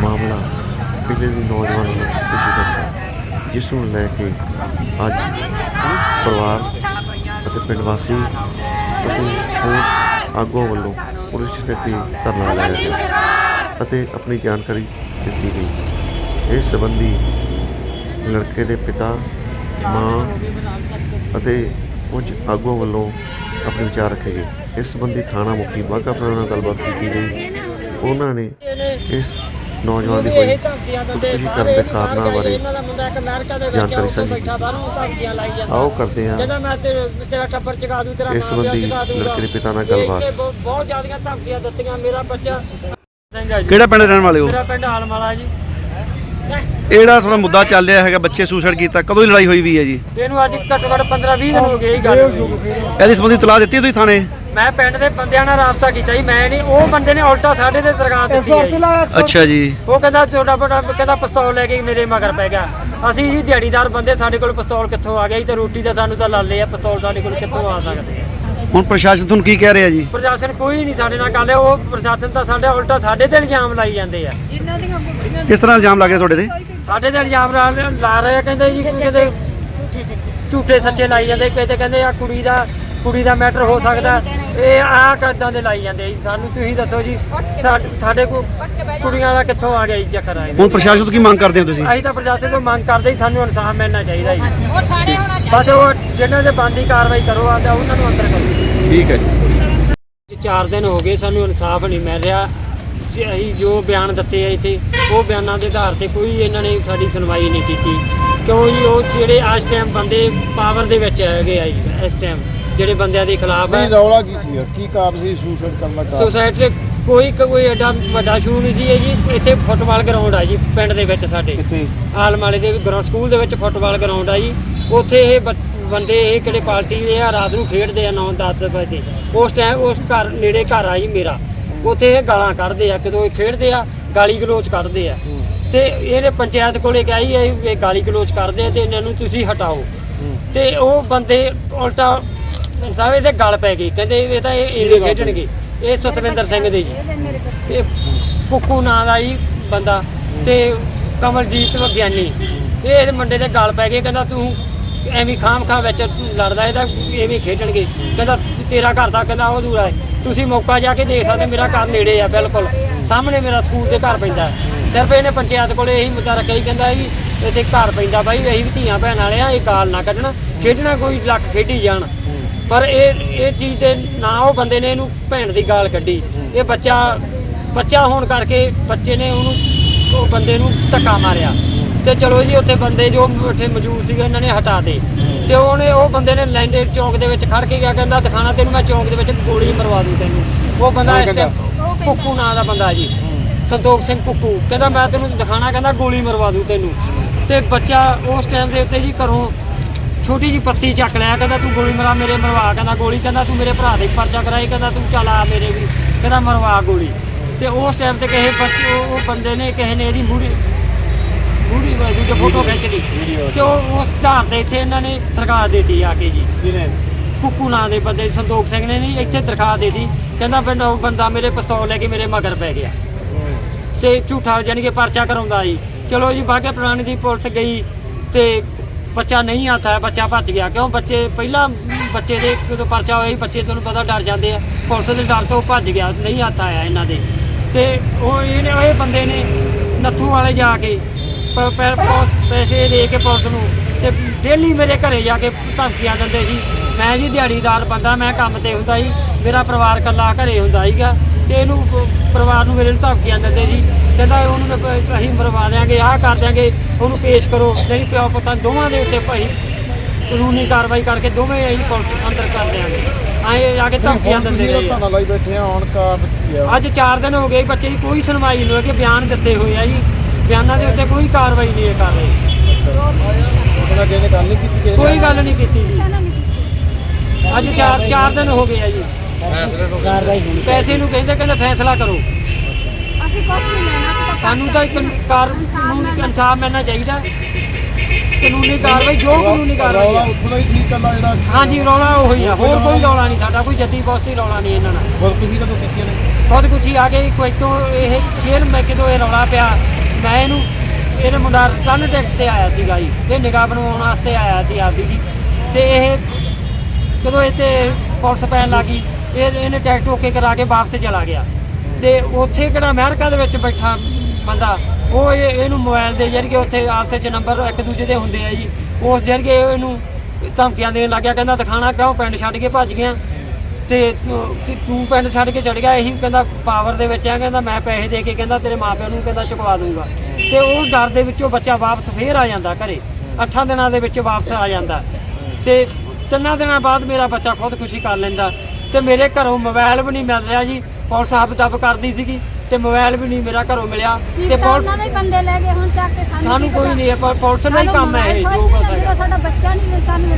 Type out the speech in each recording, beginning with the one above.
ਮਾਮਲਾ ਪਿਛਲੇ ਦੀ ਨੌਜਵਾਨਾਂ ਨੂੰ ਖੁਸ਼ੀ ਕਰਦਾ ਜਿਸ ਨੂੰ ਲੈ ਕੇ ਅੱਜ ਪਰਿਵਾਰ ਅਤੇ ਪਿੰਡ ਵਾਸੀ ਅਤੇ ਆਗੂਆਂ ਵੱਲੋਂ ਪੁਲਿਸ ਦੇ ਧਰਨਾ ਲਾਇਆ ਗਿਆ ਅਤੇ ਆਪਣੀ ਜਾਣਕਾਰੀ ਦਿੱਤੀ ਗਈ। ਇਸ ਸੰਬੰਧੀ ਲੜਕੇ ਦੇ ਪਿਤਾ, ਮਾਂ ਅਤੇ ਕੁਝ ਆਗੂਆਂ ਵੱਲੋਂ ਆਪਣੇ ਵਿਚਾਰ ਰੱਖੇ ਗਏ। ਇਸ ਸੰਬੰਧੀ ਥਾਣਾ ਮੁਖੀ ਬਾਘਾ ਪੁਰਾਣਾ ਨਾਲ ਗੱਲਬਾਤ ਕੀਤੀ ਗਈ। ਉਹਨਾਂ ਨੇ ਇਸ ਨੌਜਵਾਨ ਦੀ ਹੋਈ ਇਹ ਧਮਕੀਆਂ ਦਿੰਦੇ ਖੁਦਕੁਸ਼ੀ ਕਰਨ ਦੇ ਕਾਰਨਾਂ ਬਾਰੇ ਇਹਨਾਂ ਦਾ ਮੁੰਡਾ ਇੱਕ ਅਮਰੀਕਾ ਦੇ ਵਿੱਚ ਜਾਣਕਾਰੀ ਸਾਂਝੀ ਬੈਠਾ ਬਾਹਰੋਂ ਧਮਕੀਆਂ ਲਾਈ ਜਾਂਦਾ ਆਓ ਕਰਦੇ ਹਾਂ। ਕਹਿੰਦਾ ਮੈਂ ਤੇਰੇ ਤੇਰਾ ਟੱਬਰ ਚਕਾ ਦੂੰ ਤੇਰਾ ਇਸ ਮਾਂ ਪਿਓ ਸੰਬੰਧੀ ਚਕਾ ਦੂੰਗਾ। ਲੜਕੇ ਦੇ ਪਿਤਾ ਨਾਲ ਗੱਲਬਾਤ। ਬਹੁਤ- ਜ਼ਿਆਦੀਆਂ ਧਮਕੀਆਂ ਦਿੱਤੀਆਂ ਮੇਰਾ ਬੱਚਾ ਕਿਹੜਾ ਪਿੰਡ ਦੇ ਰਹਿਣ ਵਾਲੇ ਹੋ? ਮੇਰਾ ਪਿੰਡ ਆਲਮਾਲਾ ਜੀ। ਇਹ ਜਿਹੜਾ ਥੋੜਾ ਮੁੱਦਾ ਚੱਲ ਰਿਹਾ ਹੈਗਾ ਬੱਚੇ ਸੁਸਾਈਡ ਕੀਤਾ ਕਦੋਂ ਦੀ ਲੜਾਈ ਹੋਈ ਵੀ ਹੈ ਜੀ? ਇਹਨੂੰ ਅੱਜ ਘੱਟੋ ਘੱਟ 15 20 ਦਿਨ ਹੋ ਗਏ ਇਹ ਗੱਲ। ਇਹਦੀ ਸੰਬੰਧੀ ਤਲਾਹ ਦਿੱਤੀ ਤੁਸੀਂ ਥਾਣੇ? ਮੈਂ ਪਿੰਡ ਦੇ ਬੰਦਿਆਂ ਨਾਲ ਰਾਬਤਾ ਕੀਤਾ ਜੀ ਮੈਂ ਨਹੀਂ ਉਹ ਬੰਦੇ ਨੇ ਉਲਟਾ ਸਾਡੇ ਤੇ ਦਰਗਾਹ ਦਿੱਤੀ ਹੈ ਜੀ। ਅੱਛਾ ਜੀ। ਉਹ ਕਹਿੰਦਾ ਛੋਟਾ ਬੜਾ ਕਹਿੰਦਾ ਪਿਸਤੌਲ ਲੈ ਕੇ ਮੇਰੇ ਮਗਰ ਪੈ ਗਿਆ। ਅਸੀਂ ਜੀ ਦਿਹਾੜੀਦਾਰ ਬੰਦੇ ਸਾਡੇ ਕੋਲ ਪਿਸਤੌਲ ਕਿੱਥੋਂ ਆ ਗਿਆ ਜੀ ਤੇ ਰੋਟੀ ਤਾਂ ਸਾਨੂੰ ਤਾਂ ਲਾਲੇ ਆ ਪਿਸਤੌਲ ਸਾਡੇ ਕੋਲ ਕਿੱਥੋਂ ਆ ਸਕਦੇ ਆ। ਹੁਣ ਪ੍ਰਸ਼ਾਸਨ ਤੁਹਾਨੂੰ ਕੀ ਕਹਿ ਰਿਹਾ ਜੀ? ਪ੍ਰਸ਼ਾਸਨ ਕੋਈ ਨਹੀਂ ਸਾਡੇ ਨਾਲ ਗੱਲ ਹੈ ਉਹ ਪ੍ਰਸ਼ਾਸਨ ਤਾਂ ਸਾਡੇ ਉਲਟਾ ਸਾਡੇ ਤੇ ਇਲਜ਼ਾਮ ਲਾਈ ਜਾਂਦੇ ਆ। ਕਿਸ ਤਰ੍ਹਾਂ ਇਲਜ਼ਾਮ ਲੱਗ ਰਿਹਾ ਤੁਹਾਡੇ ਤੇ? ਸਾਡੇ ਤੇ ਇਲਜ਼ਾਮ ਲਾ ਲਾ ਰਹੇ ਆ ਕਹਿੰਦੇ ਜੀ ਕਿਤੇ ਝੂਠੇ ਸੱਚੇ ਲਾਈ ਜਾਂਦੇ ਕਿਤੇ ਕਹਿੰਦੇ ਆ ਕੁੜੀ ਦਾ ਕੁੜੀ ਦਾ ਮੈਟਰ ਹੋ ਸਕਦਾ। ਇਹ ਆ ਕਰਦਾਂ ਦੇ ਲਾਈ ਜਾਂਦੇ ਜੀ। ਸਾਨੂੰ ਤੁਸੀਂ ਦੱਸੋ ਜੀ ਸਾ- ਸਾਡੇ ਕੋ ਕੁੜੀਆਂ ਦਾ ਕਿੱਥੋਂ ਆ ਗਿਆ ਜੀ ਚੱਕਰ ਆ ਹੁਣ ਪ੍ਰਸ਼ਾਸਨ ਤੋਂ ਕੀ ਮੰਗ ਕਰਦੇ ਹੋ ਤੁਸੀਂ? ਅਸੀਂ ਤਾਂ ਪ੍ਰਸ਼ਾਸਨ ਤੋਂ ਮੰਗ ਕਰਦੇ ਜੀ ਸਾਨੂੰ ਇਨਸਾਫ ਮਿਲਣਾ ਚਾਹੀਦਾ ਜੀ। ਬਸ ਉਹ ਜਿਹਨਾਂ ਦੇ ਬੰਦੀ ਕਾਰਵਾਈ ਕਰੋ ਆਦਾ ਉਹਨਾਂ ਨੂੰ ਅੰਦਰ ਕਰੋ। ਠੀਕ ਹੈ ਜੀ। ਜੀ ਚਾਰ ਦਿਨ ਹੋ ਗਏ ਸਾਨੂੰ ਇਨਸਾਫ ਨਹੀਂ ਮਿਲ ਰਿਹਾ। ਜੀ ਅਸੀਂ ਜੋ ਬਿਆਨ ਦਿੱਤੇ ਆ ਇੱਥੇ ਉਹ ਬਿਆਨਾਂ ਦੇ ਆਧਾਰ ਤੇ ਕੋਈ ਇਹਨਾਂ ਨੇ ਸਾਡੀ ਸੁਣਵਾਈ ਨਹੀਂ ਕੀਤੀ। ਕਿਉਂ ਜੀ ਉਹ ਜਿਹੜੇ ਇਸ ਟਾਈਮ ਬੰਦੇ ਪਾਵਰ ਦੇ ਵਿੱਚ ਹੈਗੇ ਆ ਜੀ ਇਸ ਟਾਈਮ ਜਿਹੜੇ ਬੰਦਿਆਂ ਦੇ ਖਿਲਾਫ ਹੈ। ਨਹੀਂ ਰੌਲਾ ਕੀ ਸੀ ਕੀ ਕਾਰਨ ਸੀ ਸੁਸਾਈਡ ਕਰਨ ਦਾ ਕਾਰਨ? ਸੋਸਾਇਟੀ ਕੋਈ ਕੋਈ ਐਡਾ ਵੱਡਾ ਸ਼ੂ ਨਹੀਂ ਸੀ ਇਹ ਜੀ। ਇੱਥੇ ਫੁੱਟਬਾਲ ਗਰਾਊਂਡ ਆ ਜੀ ਪਿੰਡ ਦੇ ਵਿੱਚ ਸਾਡੇ। ਕਿੱਥੇ? ਆਲਮਾਲੇ ਦੇ ਗਰਾਊਂਡ ਸਕੂਲ ਦੇ ਵਿੱਚ ਫੁੱਟਬਾਲ ਗਰਾਊਂਡ ਆ ਜੀ। ਉੱਥੇ ਇਹ ਬ- ਬੰਦੇ ਇਹ ਕਿਹੜੇ ਪਾਰਟੀ ਦੇ ਆ ਰਾਤ ਨੂੰ ਖੇਡਦੇ ਆ 9-10 ਵਜੇ। ਉਸ ਟਾਈਮ ਉਸ ਘਰ ਨੇੜੇ ਘਰ ਆ ਜੀ ਮੇਰਾ। ਉੱਥੇ ਇਹ ਗਾਲਾਂ ਕੱਢਦੇ ਆ ਕਿਦੋਂ ਇਹ ਖੇਡਦੇ ਆ ਗਾਲੀ ਗਲੋਚ ਕੱਢਦੇ ਆ। ਤੇ ਇਹਨੇ ਪੰਚਾਇਤ ਕੋਲੇ ਕਿਹਾ ਜੀ ਇਹ ਇਹ ਗਾਲੀ ਗਲੋਚ ਕਰਦੇ ਆ ਤੇ ਇਹਨਾਂ ਨੂੰ ਤੁਸੀਂ ਹਟਾਓ। ਤੇ ਉਹ ਬੰਦੇ ਉਲਟਾ ਸਾਰੇ ਦੇ ਗਲ ਪੈ ਗਏ ਕਹਿੰਦੇ ਇਹ ਤਾਂ ਇਹ ਇਹ ਖੇਡਣਗੇ ਇਹ ਸਤਵਿੰਦਰ ਸਿੰਘ ਦੇ ਜੀ। ਇਹ ਕੁੱਕੂ ਨਾਂ ਦਾ ਜੀ ਬੰਦਾ ਤੇ ਕਮਲਜੀਤ ਵਿਗਿਆਨੀ। ਇਹ ਇਹਦੇ ਮੁੰਡੇ ਦੇ ਗਲ ਪੈ ਗਏ। ਕਹਿੰਦਾ ਤੂੰ ਐਵੇਂ ਖਾਮ ਖਾ ਵਿੱਚ ਲੜਦਾ ਇਹਦਾ ਐਵੇਂ ਖੇਡਣਗੇ। ਕਹਿੰਦਾ ਤੇਰਾ ਘਰ ਦਾ ਕਹਿੰਦਾ ਉਹ ਦੂਰਾ ਹੈ ਤੁਸੀਂ ਮੌਕਾ ਜਾ ਕੇ ਦੇਖ ਸਕਦੇ ਮੇਰਾ ਘਰ ਨੇੜੇ ਆ ਬਿਲਕੁਲ। ਸਾਹਮਣੇ ਮੇਰਾ ਸਕੂਲ ਦੇ ਘਰ ਪੈਂਦਾ। ਸਿਰਫ ਇਹਨੇ ਪੰਚਾਇਤ ਕੋਲੇ ਇਹੀ ਮੁੱਦਾ ਰੱਖਿਆ ਸੀ ਕਹਿੰਦਾ ਜੀ ਇੱਥੇ ਘਰ ਪੈਂਦਾ ਬਾਈ ਅਸੀਂ ਵੀ ਧੀਆਂ ਭੈਣ ਵਾਲੇ ਆ ਇਹ ਗਾਲ ਨਾ ਕੱਢਣਾ। ਖੇਡਣਾ ਕੋਈ ਲੱਖ ਖੇਡੀ ਜਾਣ। ਪਰ ਇਹ ਇਹ ਚੀਜ਼ ਤੇ ਨਾ ਉਹ ਬੰਦੇ ਨੇ ਇਹਨੂੰ ਭੈਣ ਦੀ ਗਾਲ ਕੱਢੀ। ਇਹ ਬੱਚਾ ਬੱਚਾ ਹੋਣ ਕਰਕੇ ਬੱਚੇ ਨੇ ਉਹਨੂੰ ਉਹ ਬੰਦੇ ਨੂੰ ਧੱਕਾ ਮਾਰਿਆ। ਤੇ ਚਲੋ ਜੀ ਉੱਥੇ ਬੰਦੇ ਜੋ ਉੱਥੇ ਮੌਜੂਦ ਸੀਗੇ ਇਹਨਾਂ ਨੇ ਹਟਾ ਤੇ। ਤੇ ਉਹਨੇ ਉਹ ਬੰਦੇ ਨੇ ਲੈਂਡੇ ਚੌਂਕ ਦੇ ਵਿੱਚ ਖੜ ਕੇ ਗਿਆ ਕਹਿੰਦਾ ਦਿਖਾਣਾ ਤੈਨੂੰ ਮੈਂ ਚੌਂਕ ਦੇ ਵਿੱਚ ਗੋਲੀ ਮਰਵਾ ਦੂੰ ਤੈਨੂੰ। ਉਹ ਬੰਦਾ ਇਸ ਟਾਈਮ ਕੁੱਕੂ ਨਾਂ ਦਾ ਬੰਦਾ ਜੀ। ਸੰਤੋਖ ਸਿੰਘ ਕੁੱਕੂ। ਕਹਿੰਦਾ ਮੈਂ ਤੈਨੂੰ ਦਿਖਾਣਾ ਕਹਿੰਦਾ ਗੋਲੀ ਮਰਵਾ ਦੂੰ ਤੈਨੂੰ। ਤੇ ਬੱਚਾ ਉਸ ਟਾਈਮ ਦੇ ਉੱਤੇ ਜੀ ਘਰੋਂ ਛੋਟੀ ਜੀ ਪੱਤੀ ਚੱਕ ਲਿਆ ਕਹਿੰਦਾ ਤੂੰ ਗੋਲੀ ਮਰਾ ਮੇਰੇ ਮਰਵਾ ਕਹਿੰਦਾ ਗੋਲੀ ਕਹਿੰਦਾ ਤੂੰ ਮੇਰੇ ਭਰਾ ਦੇ ਪਰਚਾ ਕਰਾਈ ਕਹਿੰਦਾ ਤੂੰ ਚੱਲ ਆ ਮੇਰੇ ਵੀ ਕਹਿੰਦਾ ਮਰਵਾ ਗੋਲੀ। ਤੇ ਉਸ ਟਾਈਮ ਤੇ ਕਿਸੇ ਬੱਚੇ ਉਹ ਬੰਦੇ ਨੇ ਕਿਸੇ ਨੇ ਇਹਦੀ ਮੂੜੀ ਮੂੜੀ ਵਾਲੀ ਜੋ ਫੋਟੋ ਖਿੱਚ ਲਈ। ਤੇ ਉਹ ਉਸ ਧਾਰ ਤੇ ਇੱਥੇ ਇਹਨਾਂ ਨੇ ਦਰਖਾਸਤ ਦੇਤੀ ਆ ਕੇ ਜੀ। ਕੁੱਕੂ ਨਾਂ ਦੇ ਬੰਦੇ ਸੰਤੋਖ ਸਿੰਘ ਨੇ ਨਹੀਂ ਇੱਥੇ ਦਰਖਾਸਤ ਦੇਤੀ। ਕਹਿੰਦਾ ਬੰਦਾ ਉਹ ਬੰਦਾ ਮੇਰੇ ਪਿਸਤੌਲ ਲੈ ਕੇ ਮੇਰੇ ਮਗਰ ਪੈ ਗਿਆ। ਤੇ ਝੂਠਾ ਜਾਨੀ ਕਿ ਪਰਚਾ ਕਰਾਉਂਦਾ ਜੀ ਚਲੋ ਜੀ ਬਾਗੇ ਪੁਰਾਣੀ ਦੀ ਪੁਲਿਸ ਗਈ ਤੇ ਬੱਚਾ ਨਹੀਂ ਹੱਥ ਆਇਆ ਬੱਚਾ ਭੱਜ ਗਿਆ। ਕਿਉਂ? ਬੱਚੇ ਪਹਿਲਾਂ ਬੱਚੇ ਦੇ ਜਦੋਂ ਪਰਚਾ ਹੋਇਆ ਸੀ, ਬੱਚੇ ਤੁਹਾਨੂੰ ਪਤਾ ਡਰ ਜਾਂਦੇ ਆ। ਪੁਲਿਸ ਦੇ ਡਰ ਤੋਂ ਉਹ ਭੱਜ ਗਿਆ, ਨਹੀਂ ਹੱਥ ਆਇਆ ਇਹਨਾਂ ਦੇ। ਤੇ ਉਹ ਇਹਨੇ ਇਹ ਬੰਦੇ ਨੇ ਨੱਥੂ ਵਾਲੇ ਜਾ ਕੇ ਪ- ਪ- ਪੈਸੇ ਦੇ ਕੇ ਪੁਲਿਸ ਨੂੰ ਤੇ ਡੇਲੀ ਮੇਰੇ ਘਰੇ ਜਾ ਕੇ ਧਮਕੀਆਂ ਦਿੰਦੇ ਸੀ। ਮੈਂ ਜੀ ਦਿਹਾੜੀਦਾਰ ਬੰਦਾ, ਮੈਂ ਕੰਮ ਤੇ ਹੁੰਦਾ ਸੀ। ਮੇਰਾ ਪਰਿਵਾਰ ਇਕੱਲਾ ਘਰੇ ਹੁੰਦਾ ਸੀਗਾ। ਤੇ ਇਹਨੂੰ ਪਰਿਵਾਰ ਨੂੰ ਮੇਰੇ ਨੂੰ ਧਮਕੀਆਂ ਦਿੰਦੇ ਸੀ। ਕਹਿੰਦਾ ਉਹਨੂੰ ਮੈਂ ਪ- ਅਸੀਂ ਮਰਵਾ ਦਿਆਂਗੇ ਆਹ ਕਰ ਦਿਆਂਗੇ ਉਹਨੂੰ ਪੇਸ਼ ਕਰੋ। ਨਹੀਂ ਪਿਓ ਪੁੱਤਾਂ ਦੋਵਾਂ ਦੇ ਉੱਤੇ ਭਾਈ ਕਾਨੂੰਨੀ ਕਾਰਵਾਈ ਕਰਕੇ ਦੋਵੇਂ ਅਸੀਂ ਪੁਲਿਸ ਅੰਦਰ ਕਰ ਦਿਆਂਗੇ। ਆਏ ਆ ਕੇ ਧਮਕੀਆਂ ਦਿੰਦੇ ਰਹੇ ਆ। ਲਾਈ ਬੈਠੇ ਆ ਹੁਣ ਕਾਰਨ ਕੀ ਆ? ਅੱਜ 4 ਦਿਨ ਹੋ ਗਏ ਬੱਚੇ ਦੀ ਕੋਈ ਸੁਣਵਾਈ ਨਹੀਂ ਹੋਈ ਕਿ ਬਿਆਨ ਦਿੱਤੇ ਹੋਏ ਆ ਜੀ। ਬਿਆਨਾਂ ਦੇ ਉੱਤੇ ਕੋਈ ਕਾਰਵਾਈ ਨਹੀਂ ਇਹ ਕਰ ਰਹੇ। ਉਹਨਾਂ ਕਿਸੇ ਨੇ ਗੱਲ ਨਹੀਂ ਕੀਤੀ ਕਿਸੇ ਕੋਈ ਗੱਲ ਨਹੀਂ ਕੀਤੀ ਜੀ। ਅੱਜ 4 4 ਦਿਨ ਹੋ ਗਏ ਆ ਜੀ। ਪੈਸੇ ਨੂੰ ਕਹਿੰਦੇ ਕਹਿੰਦੇ ਫੈਸਲਾ ਕਰੋ। ਅਸੀਂ ਕੁਝ ਨਹੀਂ ਲੈਣਾ ਅਸੀਂ ਤਾਂ ਸਾਨੂੰ ਤਾਂ ਇੱਕ ਕਾਰ ਕਾਨੂੰਨ ਇਨਸਾਫ ਮਿਲਣਾ ਚਾਹੀਦਾ ਕਾਨੂੰਨੀ ਕਾਰਵਾਈ ਜੋ ਕਾਨੂੰਨੀ ਕਾਰਵਾਈ ਰੌਲਾ ਹੈ ਉੱਥੋਂ ਦਾ ਹੀ ਠੀਕ ਚੱਲਦਾ ਜਿਹੜਾ ਹਾਂਜੀ ਰੌਲਾ ਉਹੀ ਆ। ਹੋਰ ਕੋਈ ਰੌਲਾ ਨਹੀਂ ਸਾਡਾ ਕੋਈ ਜੱਦੀ ਬਸਤੀ ਰੌਲਾ ਨਹੀਂ ਇਹਨਾਂ ਨਾਲ ਖੁਦਕੁਸ਼ੀ ਕਦੋਂ ਕੀਤੀ ਨੇ ਬਹੁਤ ਕੁਛ ਹੀ ਆ ਗਈ ਕੋਈ ਤੋਂ ਇਹ ਫੇਰ ਮੈਂ ਕਿਦੋਂ ਇਹ ਰੌਲਾ ਪਿਆ ਮੈਂ ਇਹਨੂੰ ਇਹਨੇ ਮੁੰਡਾ ਟਨ ਟੈਕਟ ਤੇ ਆਇਆ ਸੀਗਾ ਜੀ ਇਹ ਨਿਗਾਹ ਬਣਵਾਉਣ ਵਾਸਤੇ ਆਇਆ ਸੀ ਆਪਦੀ ਜੀ। ਤੇ ਇਹ ਕਦੋਂ ਇੱਥੇ ਪੁਲਿਸ ਪੈਣ ਲੱਗੀ ਇਹ ਇਹਨੇ ਟੈਕਟ ਓਕੇ ਕਰਾ ਕੇ ਵਾਪਸ ਚਲਾ ਗਿਆ। ਤੇ ਉੱਥੇ ਕਿਹੜਾ ਅਮਰੀਕਾ ਦੇ ਵਿੱਚ ਬੈਠਾ ਬੰਦਾ, ਉਹ ਇਹ- ਇਹਨੂੰ ਮੋਬਾਈਲ ਦੇ ਜਰੀਏ ਉੱਥੇ ਆਪਸ ਵਿੱਚ ਨੰਬਰ ਇੱਕ ਦੂਜੇ ਦੇ ਹੁੰਦੇ ਆ ਜੀ। ਉਸ ਜਰੀਏ ਇਹਨੂੰ ਧਮਕੀਆਂ ਦੇਣ ਲੱਗਿਆ, ਕਹਿੰਦਾ ਦਿਖਾਣਾ ਕਿਉਂ, ਪਿੰਡ ਛੱਡ ਕੇ ਭੱਜ ਗਿਆ। ਤੇ ਤੂੰ- ਤੇ ਤੂੰ ਪਿੰਡ ਛੱਡ ਕੇ ਚੜ ਗਿਆ, ਇਹੀ ਕਹਿੰਦਾ ਪਾਵਰ ਦੇ ਵਿੱਚ ਆ, ਕਹਿੰਦਾ ਮੈਂ ਪੈਸੇ ਦੇ ਕੇ ਕਹਿੰਦਾ ਤੇਰੇ ਮਾਪਿਆਂ ਨੂੰ ਕਹਿੰਦਾ ਚੁਕਵਾ ਦੂੰਗਾ। ਤੇ ਉਹ ਡਰ ਦੇ ਵਿੱਚੋਂ ਬੱਚਾ ਵਾਪਸ ਫੇਰ ਆ ਜਾਂਦਾ ਘਰੇ। ਅੱਠਾਂ ਦਿਨਾਂ ਦੇ ਵਿੱਚ ਵਾਪਸ ਆ ਜਾਂਦਾ। ਤੇ ਤਿੰਨਾਂ ਦਿਨਾਂ ਬਾਅਦ ਮੇਰਾ ਬੱਚਾ ਖੁਦਕੁਸ਼ੀ ਕਰ ਲੈਂਦਾ। ਤੇ ਮੇਰੇ ਘਰੋਂ ਮੋਬਾਈਲ ਵੀ ਨਹੀਂ ਮਿਲ ਰਿਹਾ ਜੀ। ਪੁਲਿਸ ਹੱਬ ਦੱਬ ਕਰਦੀ ਸੀਗੀ ਤੇ ਮੋਬਾਈਲ ਵੀ ਨਹੀਂ ਮੇਰਾ ਘਰੋਂ ਮਿਲਿਆ ਤੇ ਪੁਲਿਸ ਉਹਨਾਂ ਦੇ ਬੰਦੇ ਲੈ ਗਏ ਹੁਣ ਚੱਕ ਕੇ ਸਾਨੂੰ ਕੋਈ? ਨਹੀਂ ਹੈ ਪਰ ਪੁਲਿਸ ਦਾ ਹੀ ਕੰਮ ਹੈ ਇਹ ਜੋ ਕੁਛ ਜਦੋਂ ਹੈਗਾ। ਸਾਡਾ ਬੱਚਾ ਨਹੀਂ ਸਾਨੂੰ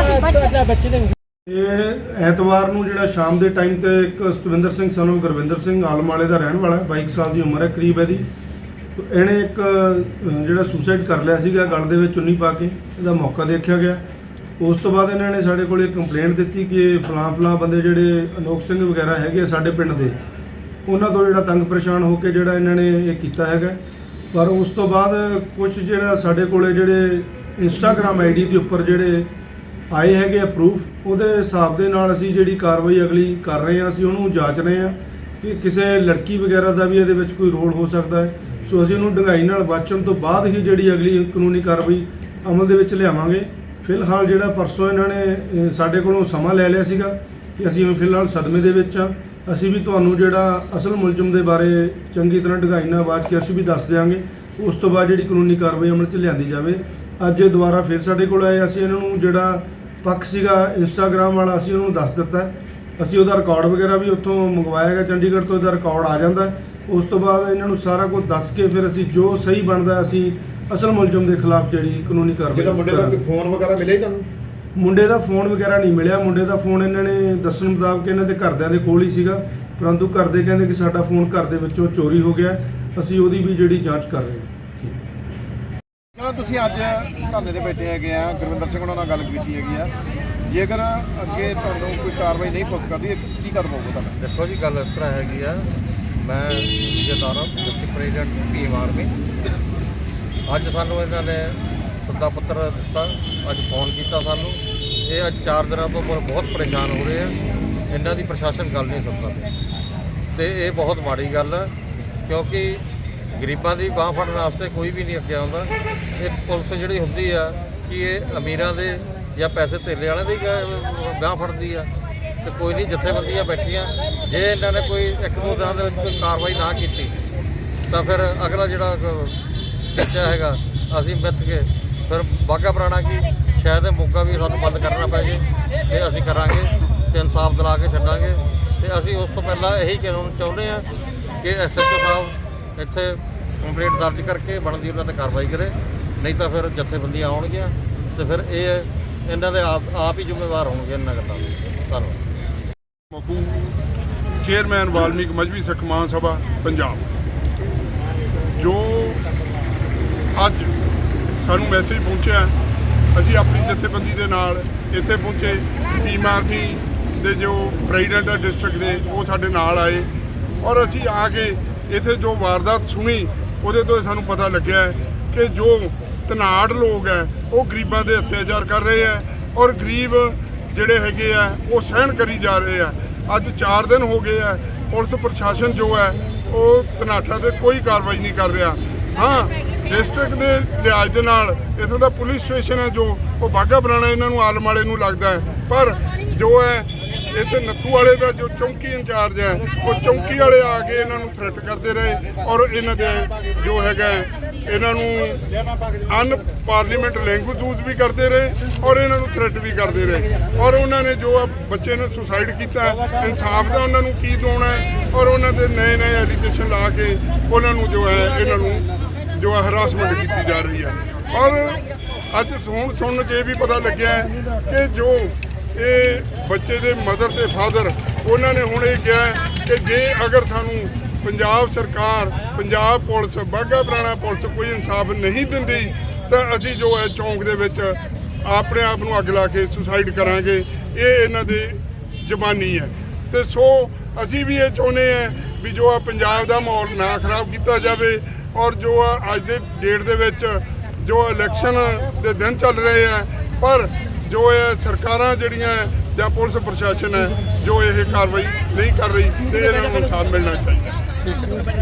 ਅਸੀਂ ਬੱਚੇ ਇਹ ਐਤਵਾਰ ਨੂੰ ਜਿਹੜਾ ਸ਼ਾਮ ਦੇ ਟਾਈਮ ਤੇ ਇੱਕ ਸਤਵਿੰਦਰ ਸਿੰਘ ਸਾਨੂੰ ਗੁਰਵਿੰਦਰ ਸਿੰਘ ਆਲਮ ਵਾਲੇ ਦਾ ਰਹਿਣ ਵਾਲਾ ਹੈ 22 ਸਾਲ ਦੀ ਉਮਰ ਹੈ ਕਰੀਬ ਇਹਦੀ। ਇਹਨੇ ਇੱਕ ਅਹ, ਜਿਹੜਾ ਸੁਸਾਈਡ ਕਰ ਲਿਆ ਸੀਗਾ ਗਲ ਦੇ ਵਿੱਚ ਚੁੰਨੀ ਪਾ ਕੇ ਇਹਦਾ ਮੌਕਾ ਦੇਖਿਆ ਗਿਆ। ਉਸ ਤੋਂ ਬਾਅਦ ਇਹਨਾਂ ਨੇ ਸਾਡੇ ਕੋਲ ਇੱਕ ਕੰਪਲੇਂਟ ਦਿੱਤੀ ਕਿ ਫਲਾਂ ਫਲਾਂ ਬੰਦੇ ਜਿਹੜੇ ਅਨੋਖ ਸਿੰਘ ਵਗੈਰਾ ਹੈਗੇ ਆ ਸਾਡੇ ਪਿੰਡ ਦੇ, ਉਹਨਾਂ ਤੋਂ ਜਿਹੜਾ ਤੰਗ ਪਰੇਸ਼ਾਨ ਹੋ ਕੇ ਜਿਹੜਾ ਇਹਨਾਂ ਨੇ ਇਹ ਕੀਤਾ ਹੈਗਾ। ਪਰ ਉਸ ਤੋਂ ਬਾਅਦ ਕੁਝ ਜਿਹੜਾ ਸਾਡੇ ਕੋਲੇ ਜਿਹੜੇ ਇੰਸਟਾਗ੍ਰam ਆਈਡੀ ਦੇ ਉੱਪਰ ਜਿਹੜੇ ਆਏ ਹੈਗੇ ਆ ਪ੍ਰੂਫ ਉਹਦੇ ਹਿਸਾਬ ਦੇ ਨਾਲ ਅਸੀਂ ਜਿਹੜੀ ਕਾਰਵਾਈ ਅਗਲੀ ਕਰ ਰਹੇ ਹਾਂ, ਅਸੀਂ ਉਹਨੂੰ ਜਾਂਚ ਰਹੇ ਹਾਂ ਕਿ ਕਿਸੇ ਲੜਕੀ ਵਗੈਰਾ ਦਾ ਵੀ ਇਹਦੇ ਵਿੱਚ ਕੋਈ ਰੋਲ ਹੋ ਸਕਦਾ ਹੈ। ਸੋ ਅਸੀਂ ਉਹਨੂੰ ਡੰਗਾਈ ਨਾਲ ਵਾਚਣ ਤੋਂ ਬਾਅਦ ਹੀ ਜਿਹੜੀ ਅਗਲੀ ਕਾਨੂੰਨੀ ਕਾਰਵਾਈ ਅਮਲ ਦੇ ਵਿੱਚ ਲਿਆਵਾਂਗੇ। ਫਿਲਹਾਲ ਜਿਹੜਾ ਪਰਸੋਂ ਇਹਨਾਂ ਨੇ ਸਾਡੇ ਕੋਲੋਂ ਸਮਾਂ ਲੈ ਲਿਆ ਸੀਗਾ ਕਿ ਅਸੀਂ ਹੁਣ ਫਿਲਹਾਲ ਸਦਮੇ ਦੇ ਵਿੱਚ ਆ। ਅਸੀਂ ਵੀ ਤੁਹਾਨੂੰ ਜਿਹੜਾ ਅਸਲ ਮੁਲਜ਼ਮ ਦੇ ਬਾਰੇ ਚੰਗੀ ਤਰ੍ਹਾਂ ਡੰਗਾਈ ਨਾਲ ਆਵਾਜ਼ ਕੇ ਅਸੀਂ ਵੀ ਦੱਸ ਦਿਆਂਗੇ। ਉਸ ਤੋਂ ਬਾਅਦ ਜਿਹੜੀ ਕਾਨੂੰਨੀ ਕਾਰਵਾਈ ਅਮਲ 'ਚ ਲਿਆਂਦੀ ਜਾਵੇ। ਅੱਜ ਇਹ ਦੁਬਾਰਾ ਫਿਰ ਸਾਡੇ ਕੋਲ ਆਏ। ਅਸੀਂ ਇਹਨਾਂ ਨੂੰ ਜਿਹੜਾ ਪੱਖ ਸੀਗਾ ਇੰਸਟਾਗ੍ਰam ਵਾਲਾ, ਅਸੀਂ ਉਹਨੂੰ ਦੱਸ ਦਿੱਤਾ। ਅਸੀਂ ਉਹਦਾ ਰਿਕਾਰਡ ਵਗੈਰਾ ਵੀ ਉੱਥੋਂ ਮੰਗਵਾਇਆ ਗਿਆ ਚੰਡੀਗੜ੍ਹ ਤੋਂ ਇਹਦਾ ਰਿਕਾਰਡ ਆ ਜਾਂਦਾ। ਉਸ ਤੋਂ ਬਾਅਦ ਇਹਨਾਂ ਨੂੰ ਸਾਰਾ ਕੁਝ ਦੱਸ ਕੇ ਫਿਰ ਅਸੀਂ ਜੋ ਸਹੀ ਬਣਦਾ ਅਸੀਂ ਅਸਲ ਮੁਲਜ਼ਮ ਦੇ ਖਿਲਾਫ ਜਿਹੜੀ ਕਾਨੂੰਨੀ ਕਾਰਵਾਈ ਜਿਹੜਾ ਮੁੰਡੇ ਦਾ ਕੋਈ। ਫੋਨ ਵਗੈਰਾ ਮਿਲੇ ਤੁਹਾਨੂੰ? ਮੁੰਡੇ ਦਾ ਫੋਨ ਵਗੈਰਾ ਨਹੀਂ ਮਿਲਿਆ। ਮੁੰਡੇ ਦਾ ਫੋਨ ਇਹਨਾਂ ਨੇ ਦੱਸਣ ਮੁਤਾਬਕ ਇਹਨਾਂ ਦੇ ਘਰਦਿਆਂ ਦੇ ਕੋਲ ਹੀ ਸੀਗਾ। ਪਰੰਤੂ ਘਰ ਦੇ ਕਹਿੰਦੇ ਕਿ ਸਾਡਾ ਫੋਨ ਘਰ ਦੇ ਵਿੱਚੋਂ ਚੋਰੀ ਹੋ ਗਿਆ। ਅਸੀਂ ਉਹਦੀ ਵੀ ਜਿਹੜੀ ਜਾਂਚ ਕਰ ਰਹੇ ਹਾਂ। ਕਹਿੰਦਾ ਤੁਸੀਂ ਅੱਜ ਧਰਨੇ ਤੇ ਬੈਠੇ ਹੈਗੇ ਆ। ਗੁਰਵਿੰਦਰ ਸਿੰਘ ਉਹਨਾਂ ਨਾਲ ਗੱਲ ਕੀਤੀ ਹੈਗੀ ਆ। ਜੇਕਰ ਅੱਗੇ ਤੁਹਾਨੂੰ ਕੋਈ ਕਾਰਵਾਈ ਨਹੀਂ ਪੁਲਿਸ ਕਰਦੀ ਕੀ ਕਦਮ ਹੋਊਗਾ ਤੁਹਾਡਾ ਦੇਖੋ ਜੀ ਗੱਲ ਇਸ ਤਰ੍ਹਾਂ ਹੈਗੀ ਆ। ਮੈਂ ਜਦਾਰਾ ਡਿਸਟ੍ਰਿਕਟ ਪ੍ਰੈਜ਼ੀਡੈਂਟ ਪੀਐਮ ਆਰਮੀ। ਅੱਜ ਸਾਨੂੰ ਇਹਨਾਂ ਨੇ ਸੱਦਾ ਪੱਤਰ ਦਿੱਤਾ, ਅੱਜ ਫੋਨ ਕੀਤਾ ਸਾਨੂੰ। ਇਹ ਅੱਜ 4 ਦਿਨਾਂ ਤੋਂ ਬਹੁਤ ਪਰੇਸ਼ਾਨ ਹੋ ਰਹੇ ਆ। ਇਹਨਾਂ ਦੀ ਪ੍ਰਸ਼ਾਸਨ ਗੱਲ ਨਹੀਂ ਸੁਣਦਾ ਤੇ ਇਹ ਬਹੁਤ ਮਾੜੀ ਗੱਲ ਹੈ ਕਿਉਂਕਿ ਗਰੀਬਾਂ ਦੀ ਬਾਹ ਫੜਨ ਵਾਸਤੇ ਕੋਈ ਵੀ ਨਹੀਂ ਅੱਗੇ ਆਉਂਦਾ। ਇਹ ਪੁਲਿਸ ਜਿਹੜੀ ਹੁੰਦੀ ਆ, ਕਿ ਇਹ ਅਮੀਰਾਂ ਦੇ ਜਾਂ ਪੈਸੇ ਧੇਲੇ ਵਾਲਿਆਂ ਦੀ ਬਾਹ ਫੜਦੀ ਆ। ਤੇ ਕੋਈ ਨਹੀਂ, ਜਥੇਬੰਦੀਆਂ ਬੈਠੀਆਂ। ਜੇ ਇਹਨਾਂ ਨੇ ਕੋਈ ਇੱਕ ਦੋ ਦਿਨਾਂ ਦੇ ਵਿੱਚ ਕੋਈ ਕਾਰਵਾਈ ਨਾ ਕੀਤੀ, ਤਾਂ ਫਿਰ ਅਗਲਾ ਜਿਹੜਾ ਬੱਚਾ ਹੈਗਾ। ਅਸੀਂ ਮਿੱਥ ਕੇ ਫਿਰ ਬਾਗਾ ਪੁਰਾਣਾ ਕੀ, ਸ਼ਾਇਦ ਇਹ ਮੌਕਾ ਵੀ ਸਾਨੂੰ ਬੰਦ ਕਰਨਾ ਪੈ ਜੇ, ਤੇ ਅਸੀਂ ਕਰਾਂਗੇ, ਤੇ ਇਨਸਾਫ ਦਿਲਾ ਕੇ ਛੱਡਾਂਗੇ। ਤੇ ਅਸੀਂ ਉਸ ਤੋਂ ਪਹਿਲਾਂ ਇਹੀ ਕਹਿਣਾ ਚਾਹੁੰਦੇ ਆ ਕਿ ਐਸਐਚਓ ਸਾਹਿਬ ਇੱਥੇ ਕੰਪਲੇਂਟ ਦਰਜ ਕਰਕੇ ਬਣਦੀ ਉਹਨਾਂ ਤੇ ਕਾਰਵਾਈ ਕਰੇ, ਨਹੀਂ ਤਾਂ ਫਿਰ ਜਥੇਬੰਦੀਆਂ ਆਉਣਗੀਆਂ, ਤੇ ਫਿਰ ਇਹ ਇਹਨਾਂ ਦੇ ਆਪ ਆਪ ਹੀ ਜ਼ਿੰਮੇਵਾਰ ਹੋਣਗੇ ਇਹਨਾਂ ਗੱਲਾਂ ਦੇ ਧੰਨਵਾਦ। ਮਖੂ ਚੇਅਰਮੈਨ ਵਾਲਮੀਕ ਮਜਬੀ ਸਿੱਖ ਮਹਾਸਭਾ ਪੰਜਾਬ। ਜੋ ਅੱਜ ਸਾਨੂੰ ਮੈਸੇਜ ਪਹੁੰਚਿਆ ਅਸੀਂ ਆਪਣੀ ਜਥੇਬੰਦੀ ਦੇ ਨਾਲ ਇੱਥੇ ਪਹੁੰਚੇ। ਟੀਮ ਆਰਮੀ ਦੇ ਜੋ ਪ੍ਰੈਜ਼ੀਡੈਂਟ ਹੈ ਡਿਸਟ੍ਰਿਕਟ ਦੇ, ਉਹ ਸਾਡੇ ਨਾਲ ਆਏ। ਔਰ ਅਸੀਂ ਆ ਕੇ ਇੱਥੇ ਜੋ ਵਾਰਦਾਤ ਸੁਣੀ, ਉਹਦੇ ਤੋਂ ਸਾਨੂੰ ਪਤਾ ਲੱਗਿਆ ਕਿ ਜੋ ਤਨਾੜ ਲੋਕ ਹੈ, ਉਹ ਗਰੀਬਾਂ ਦੇ ਅਤਿਆਚਾਰ ਕਰ ਰਹੇ ਹੈ ਔਰ ਗਰੀਬ ਜਿਹੜੇ ਹੈਗੇ ਆ, ਉਹ ਸਹਿਣ ਕਰੀ ਜਾ ਰਹੇ ਆ। ਅੱਜ 4 ਦਿਨ ਹੋ ਗਏ ਆ, ਪੁਲਿਸ ਪ੍ਰਸ਼ਾਸਨ ਜੋ ਹੈ, ਉਹ ਤਨਾਠਾ ਤੇ ਕੋਈ ਕਾਰਵਾਈ ਨਹੀਂ ਕਰ ਰਿਹਾ। ਹਾਂ ਡਿਸਟ੍ਰਿਕਟ ਦੇ ਲਿਹਾਜ਼ ਦੇ ਨਾਲ ਇਥੋਂ ਦਾ ਪੁਲਿਸ ਸਟੇਸ਼ਨ ਹੈ ਜੋ ਉਹ ਬਾਗਾ ਬਣਾਣਾ ਇਹਨਾਂ ਨੂੰ ਆਲਮ ਵਾਲੇ ਨੂੰ ਲੱਗਦਾ ਹੈ। ਪਰ ਜੋ ਹੈ, ਇੱਥੇ ਨੱਥੂ ਵਾਲੇ ਦਾ ਜੋ ਚੌਂਕੀ ਇੰਚਾਰਜ ਹੈ, ਉਹ ਚੌਂਕੀ ਵਾਲੇ ਆ ਕੇ ਇਹਨਾਂ ਨੂੰ ਥ੍ਰੈਟ ਕਰਦੇ ਰਹੇ ਔਰ ਇਹਨਾਂ ਦੇ ਜੋ ਹੈਗਾ ਇਹਨਾਂ ਨੂੰ ਅਨ ਪਾਰਲੀਮੈਂਟ ਲੈਂਗੁਏਜ ਯੂਜ਼ ਵੀ ਕਰਦੇ ਰਹੇ ਔਰ ਇਹਨਾਂ ਨੂੰ ਥ੍ਰੈਟ ਵੀ ਕਰਦੇ ਰਹੇ। ਔਰ ਉਹਨਾਂ ਨੇ ਜੋ ਆ ਬੱਚੇ ਨੇ ਸੁਸਾਈਡ ਕੀਤਾ ਇਨਸਾਫ ਦਾ ਉਹਨਾਂ ਨੂੰ ਕੀ ਦੋਣਾ ਔਰ ਉਹਨਾਂ ਦੇ ਨਏ ਨਏ ਐਲੀਗੇਸ਼ਨ ਲਾ ਕੇ ਉਹਨਾਂ ਨੂੰ ਜੋ ਹੈ, ਇਹਨਾਂ ਨੂੰ ਜੋ ਹੈ ਹਰਾਸਮੈਂਟ ਕੀਤੀ ਜਾ ਰਹੀ ਹੈ। ਔਰ ਅੱਜ ਸੁਣ ਸੁਣਨ 'ਚ ਇਹ ਵੀ ਪਤਾ ਲੱਗਿਆ ਕਿ ਜੋ ਇਹ ਬੱਚੇ ਦੇ ਮਦਰ ਤੇ ਫਾਦਰ, ਉਹਨਾਂ ਨੇ ਹੁਣ ਇਹ ਕਿਹਾ ਕਿ ਜੇ ਅਗਰ ਸਾਨੂੰ ਪੰਜਾਬ ਸਰਕਾਰ, ਪੰਜਾਬ ਪੁਲਿਸ, ਬਾਘਾ ਪੁਰਾਣਾ ਪੁਲਿਸ ਕੋਈ ਇਨਸਾਫ ਨਹੀਂ ਦਿੰਦੀ, ਤਾਂ ਅਸੀਂ ਜੋ ਹੈ ਚੌਂਕ ਦੇ ਵਿੱਚ ਆਪਣੇ ਆਪ ਨੂੰ ਅੱਗ ਲਾ ਕੇ ਸੁਸਾਈਡ ਕਰਾਂਗੇ। ਇਹ ਇਹਨਾਂ ਦੇ ਜ਼ਬਾਨੀ ਹੈ। ਤੇ ਸੋ ਅਸੀਂ ਵੀ ਇਹ ਚਾਹੁੰਦੇ ਆ ਵੀ ਜੋ ਆ ਪੰਜਾਬ ਦਾ ਮਾਹੌਲ ਨਾ ਖਰਾਬ ਕੀਤਾ ਜਾਵੇ ਔਰ ਜੋ ਆ ਅੱਜ ਦੇ ਡੇਟ ਦੇ ਵਿੱਚ ਜੋ ਇਲੈਕਸ਼ਨ ਦੇ ਦਿਨ ਚੱਲ ਰਹੇ ਆ, ਪਰ ਜੋ ਇਹ ਸਰਕਾਰਾਂ ਜਿਹੜੀਆਂ ਜਾਂ ਪੁਲਿਸ ਪ੍ਰਸ਼ਾਸਨ ਹੈ, ਜੋ ਇਹ ਕਾਰਵਾਈ ਨਹੀਂ ਕਰ ਰਹੀ, ਤੇ ਇਹਨਾਂ ਨੂੰ ਇਨਸਾਨ ਮਿਲਣਾ ਚਾਹੀਦਾ।